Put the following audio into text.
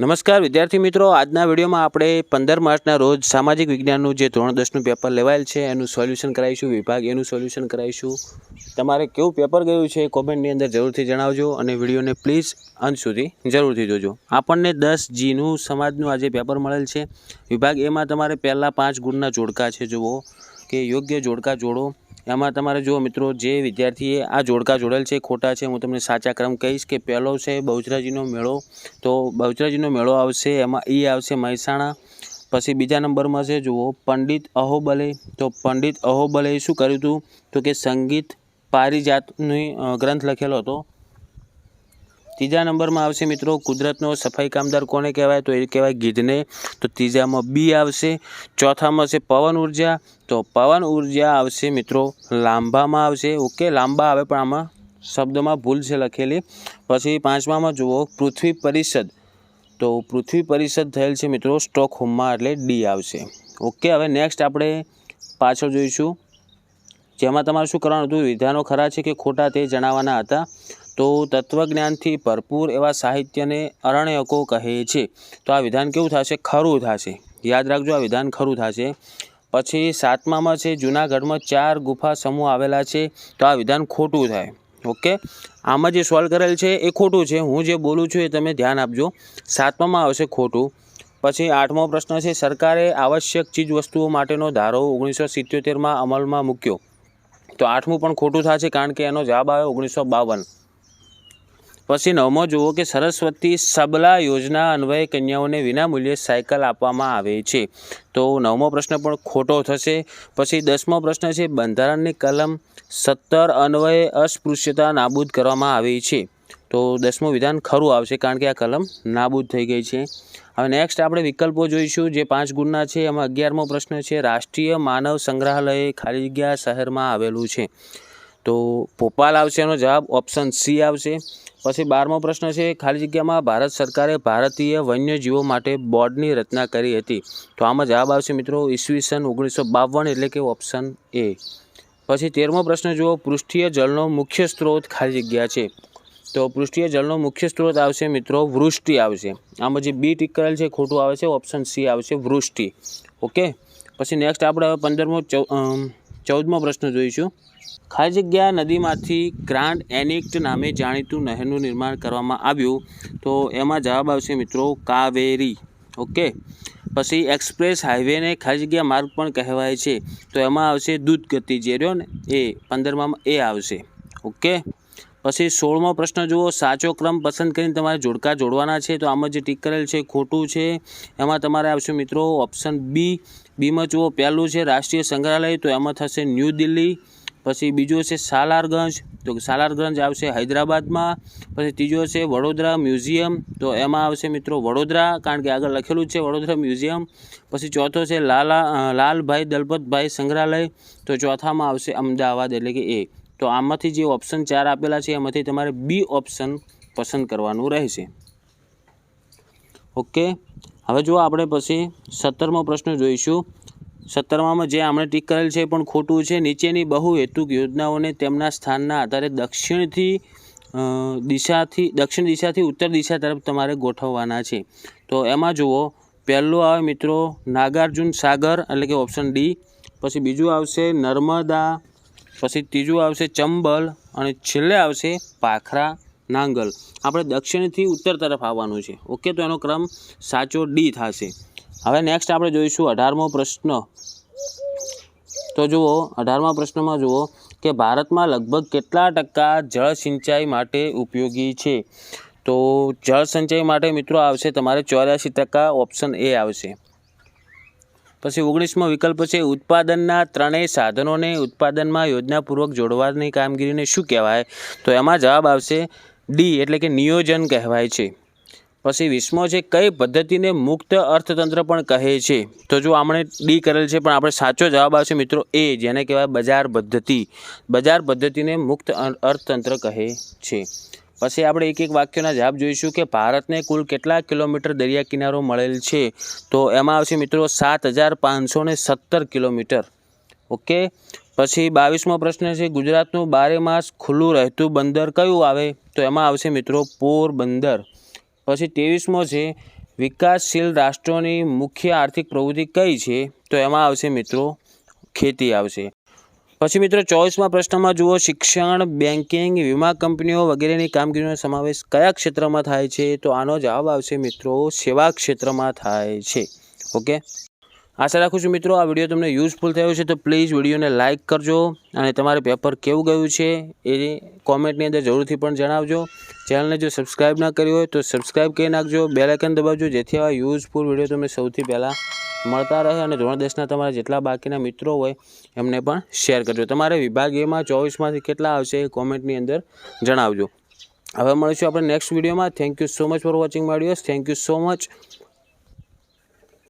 નમસ્કાર, વિદ્યાર્થી મિત્રો. આજના વિડીયોમાં આપણે પંદર માર્ચના રોજ સામાજિક વિજ્ઞાનનું જે ધોરણ દસનું પેપર લેવાયેલ છે, એનું સોલ્યુશન કરાવીશું, વિભાગ એનું સોલ્યુશન કરાવીશું. તમારે કેવું પેપર ગયું છે કોમેન્ટની અંદર જરૂરથી જણાવજો અને વિડીયોને પ્લીઝ અંત સુધી જરૂરથી જોજો. આપણને દસ જીનું સમાજનું આજે પેપર મળેલ છે. વિભાગ એમાં તમારે પહેલાં પાંચ ગુણના જોડકા છે. જુઓ કે યોગ્ય જોડકા જોડો. એમાં તમારે જુઓ મિત્રો, જે વિદ્યાર્થીએ આ જોડકા જોડેલ છે, ખોટા છે, હું તમને સાચા ક્રમ કહીશ કે પહેલો છે બહુચરાજીનો મેળો. તો બહુચરાજીનો મેળો આવશે, એમાં એ આવશે મહેસાણા. પછી બીજા નંબરમાં છે, જુઓ, પંડિત અહોબલે. તો પંડિત અહોબલે શું કર્યું હતું? તો કે સંગીત પારિજાતની ગ્રંથ લખેલો હતો. ત્રીજા નંબરમાં આવશે મિત્રો કુદરતનો સફાઈ કામદાર કોને કહેવાય? તો એ કહેવાય ગીધને. તો ત્રીજામાં બી આવશે. ચોથામાં છે પવન ઊર્જા. તો પવન ઊર્જા આવશે મિત્રો લાંબામાં આવશે. ઓકે, લાંબા આવે પણ આમાં શબ્દમાં ભૂલ છે લખેલી. પછી પાંચમામાં જુઓ, પૃથ્વી પરિષદ. તો પૃથ્વી પરિષદ થયેલ છે મિત્રો સ્ટોકહોમમાં, એટલે ડી આવશે. ઓકે, હવે નેક્સ્ટ આપણે પાછળ જોઈશું. જેમાં તમારે શું કરવાનું હતું? વિધાનો ખરા છે કે ખોટા તે જણાવવાના હતા. તો તત્વજ્ઞાનથી ભરપૂર એવા સાહિત્યને અરણ્યકો કહે છે. તો આ વિધાન કેવું થશે? ખરું થશે. યાદ રાખજો, આ વિધાન ખરું થશે. પછી સાતમામાં છે, જૂનાગઢમાં ચાર ગુફા સમૂહ આવેલા છે. તો આ વિધાન ખોટું થાય. ઓકે? આમાં જે સોલ્વ કરેલ છે એ ખોટું છે. હું જે બોલું છું એ તમે ધ્યાન આપજો. સાતમામાં આવશે ખોટું. પછી આઠમો પ્રશ્ન છે, સરકારે આવશ્યક ચીજવસ્તુઓ માટેનો ધારો ઓગણીસો સિત્યોતેરમાં અમલમાં મૂક્યો. તો આઠમું પણ ખોટું થશે કારણ કે એનો જવાબ આવે ઓગણીસો બાવન. પછી નવમો જુઓ કે સરસ્વતી સબલા યોજના અન્વયે કન્યાઓને વિનામૂલ્યે સાયકલ આપવામાં આવે છે. તો નવમો પ્રશ્ન પણ ખોટો થશે. પછી દસમો પ્રશ્ન છે, બંધારણની કલમ સત્તર અન્વયે અસ્પૃશ્યતા નાબૂદ કરવામાં આવી છે. તો દસમું વિધાન ખરું આવશે કારણ કે આ કલમ નાબૂદ થઈ ગઈ છે. હવે નેક્સ્ટ આપણે વિકલ્પો જોઈશું. જે પાંચ ગુણના છે, એમાં અગિયારમો પ્રશ્ન છે, રાષ્ટ્રીય માનવ સંગ્રહાલય ખાલી જગ્યા શહેરમાં આવેલું છે. તો ભોપાલ આવશે એનો જવાબ ઓપ્શન સી આવશે. પછી બારમો પ્રશ્ન છે, ખાલી જગ્યામાં ભારત સરકારે ભારતીય વન્યજીવો માટે બોર્ડની રચના કરી હતી. તો આમાં જવાબ આવશે મિત્રો ઈસવીસન ઓગણીસો બાવન એટલે કે ઓપ્શન એ પછી તેરમો પ્રશ્ન જુઓ, પૃષ્ઠીય જળનો મુખ્ય સ્ત્રોત ખાલી જગ્યા છે. તો પૃષ્ઠીય જળનો મુખ્ય સ્ત્રોત આવશે મિત્રો વૃષ્ટિ આવશે. આમાં જે બી ટીક કરેલ છે, ખોટું આવે છે ઓપ્શન સી આવશે વૃષ્ટિ. ઓકે? પછી નેક્સ્ટ આપણે પંદરમો ચૌ ચૌદમો પ્રશ્ન જોઈશું. ખાલી જગ્યા નદીમાંથી ગ્રાન્ડ એનિક્ટ નામે જાણીતું નહેરનું નિર્માણ કરવામાં આવ્યું. તો એમાં જવાબ આવશે મિત્રો કાવેરી. ઓકે? પછી એક્સપ્રેસ હાઈવેને ખાલી જગ્યા માર્ગ પણ કહેવાય છે. તો એમાં આવશે દૂધ ગતિ જે રહ્યો ને, એ પંદરમાં એ આવશે. ઓકે? પછી સોળમો પ્રશ્ન જુઓ, સાચો ક્રમ પસંદ કરીને તમારે જોડકા જોડવાના છે, તો આમાં જે ટીક કરેલ છે ખોટું છે. એમાં તમારે આવશે મિત્રો ઓપ્શન બી. બીમાં જુઓ, પહેલું છે રાષ્ટ્રીય સંગ્રહાલય, તો એમાં થશે ન્યૂ દિલ્હી. પછી બીજું છે સાલારગંજ, તો સાલારગંજ આવશે હૈદરાબાદમાં. પછી ત્રીજો છે વડોદરા મ્યુઝિયમ, તો એમાં આવશે મિત્રો વડોદરા, કારણ કે આગળ લખેલું છે વડોદરા મ્યુઝિયમ. પછી ચોથો છે લાલા લાલભાઈ દલપતભાઈ સંગ્રહાલય, તો ચોથામાં આવશે અમદાવાદ એટલે કે એ. તો આમાંથી જે ઓપ્શન ચાર આપેલા છે, એમાંથી તમારે બી ઓપ્શન પસંદ કરવાનું રહેશે. ઓકે હવે જો આપણે પછી સત્તરમો પ્રશ્ન જોઈશું. સત્તરમામાં જે આપણે ટીક કરેલ છે પણ ખોટું છે. નીચેની બહુ હેતુક યોજનાઓને તેમના સ્થાનના આધારે દક્ષિણથી દિશાથી, દક્ષિણ દિશાથી ઉત્તર દિશા તરફ તમારે ગોઠવવાના છે. તો એમાં જુઓ, પહેલું આવે મિત્રો નાગાર્જુન સાગર, એટલે કે ઓપ્શન ડી પછી બીજું આવશે નર્મદા પછી ત્રીજું આવશે ચંબલ અને છેલ્લે આવશે પાખરા નાંગલ. આપણે દક્ષિણથી ઉત્તર તરફ આવવાનું છે. ઓકે, તો એનો ક્રમ સાચો ડી થશે. હવે નેક્સ્ટ આપણે જોઈશું અઢારમો પ્રશ્ન. તો જુઓ, અઢારમા પ્રશ્નમાં જુઓ કે ભારતમાં લગભગ કેટલા ટકા જળ સિંચાઈ માટે ઉપયોગી છે? તો જળ સિંચાઈ માટે મિત્રો આવશે તમારે ચોર્યાસી ટકા ઓપ્શન એ આવશે. પછી ઓગણીસમો વિકલ્પ છે ઉત્પાદનના ત્રણેય સાધનોને ઉત્પાદનમાં યોજનાપૂર્વક જોડવાની કામગીરીને શું કહેવાય? તો એમાં જવાબ આવશે ડી, એટલે કે નિયોજન કહેવાય છે. પછી વીસમો છે કઈ પદ્ધતિને મુક્ત અર્થતંત્ર પણ કહે છે? તો જો આપણે ડી કરેલ છે, પણ આપણે સાચો જવાબ આવશે મિત્રો એ, જેને કહેવાય બજાર પદ્ધતિ. બજાર પદ્ધતિને મુક્ત અર્થતંત્ર કહે છે. પછી આપણે એક એક વાક્યોના જવાબ જોઈશું કે ભારતને કુલ કેટલા કિલોમીટર દરિયા કિનારો મળેલ છે? તો એમાં આવશે મિત્રો સાત હજાર પાંચસો ને સત્તર કિલોમીટર. ઓકે? પછી બાવીસમો પ્રશ્ન છે, ગુજરાતનું બારે માસ ખુલ્લું રહેતું બંદર કયું આવે? તો એમાં આવશે મિત્રો પોરબંદર પછી ત્રેવીસમો છે, વિકાસશીલ રાષ્ટ્રોની મુખ્ય આર્થિક પ્રવૃત્તિ કઈ છે? તો એમાં આવશે મિત્રો ખેતી આવશે. પછી મિત્રો ચોવીસમાં પ્રશ્નમાં જુઓ, શિક્ષણ બેન્કિંગ વીમા કંપનીઓ વગેરેની કામગીરીનો સમાવેશ કયા ક્ષેત્રમાં થાય છે? તો આનો જવાબ આવશે મિત્રો, સેવા ક્ષેત્રમાં થાય છે. ઓકે? આશા રાખું છું મિત્રો આ વીડિયો તમને યુઝફુલ થયો છે તો પ્લીઝ વિડીયોને લાઇક કરજો અને તમારે પેપર કેવું ગયું છે એ કોમેન્ટની અંદર જરૂરથી પણ જણાવજો. ચેનલને જો સબસ્ક્રાઈબ ના કરી હોય તો સબસ્ક્રાઈબ કરી નાખજો બેલાઇકન દબાવજો, જેથી આવા યુઝફુલ વીડિયો તમે સૌથી પહેલાં મળતા રહે અને ધોરણ દસના તમારા જેટલા બાકીના મિત્રો હોય, એમને પણ શેર કરજો. તમારે વિભાગ એમાં ચોવીસમાંથી કેટલા આવશે એ કોમેન્ટની અંદર જણાવજો. હવે મળીશું આપણે નેક્સ્ટ વિડીયોમાં thank you so much for watching my thank you so much